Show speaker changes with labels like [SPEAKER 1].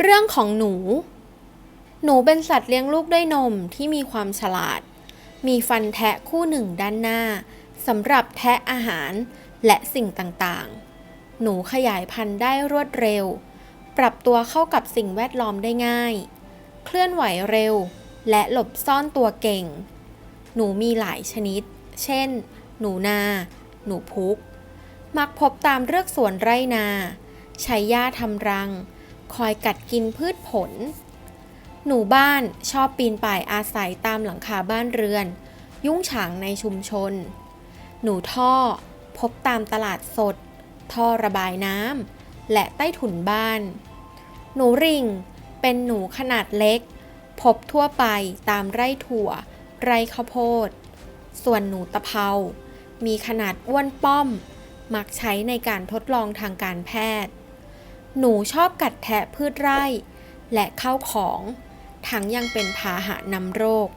[SPEAKER 1] เรื่องของหนู หนูเป็นสัตว์เลี้ยงลูกด้วยนมที่มีความฉลาด มีฟันแทะคู่หนึ่งด้านหน้าสำหรับแทะอาหารและสิ่งต่างๆ หนูขยายพันธุ์ได้รวดเร็ว ปรับตัวเข้ากับสิ่งแวดล้อมได้ง่าย เคลื่อนไหวเร็ว และหลบซ่อนตัวเก่ง หนูมีหลายชนิด เช่น หนูนา หนูพุก มักพบตามเรือกสวนไรนา ใช้หญ้าทำรัง คอยกัดกินพืชผล หนูบ้านชอบปีนป่ายอาศัยตามหลังคาบ้านเรือน ยุ่งฉางในชุมชน หนูท่อพบตามตลาดสด ท่อระบายน้ำและใต้ถุนบ้าน หนูริงเป็นหนูขนาดเล็ก พบทั่วไปตามไร่ถั่ว ไร่ข้าวโพด ส่วนหนูตะเภา มีขนาดอ้วนป้อม มักใช้ในการทดลองทางการแพทย์ หนูชอบกัดแทะพืชไร่ และข้าวของ ทั้งยังเป็นพาหะนำโรค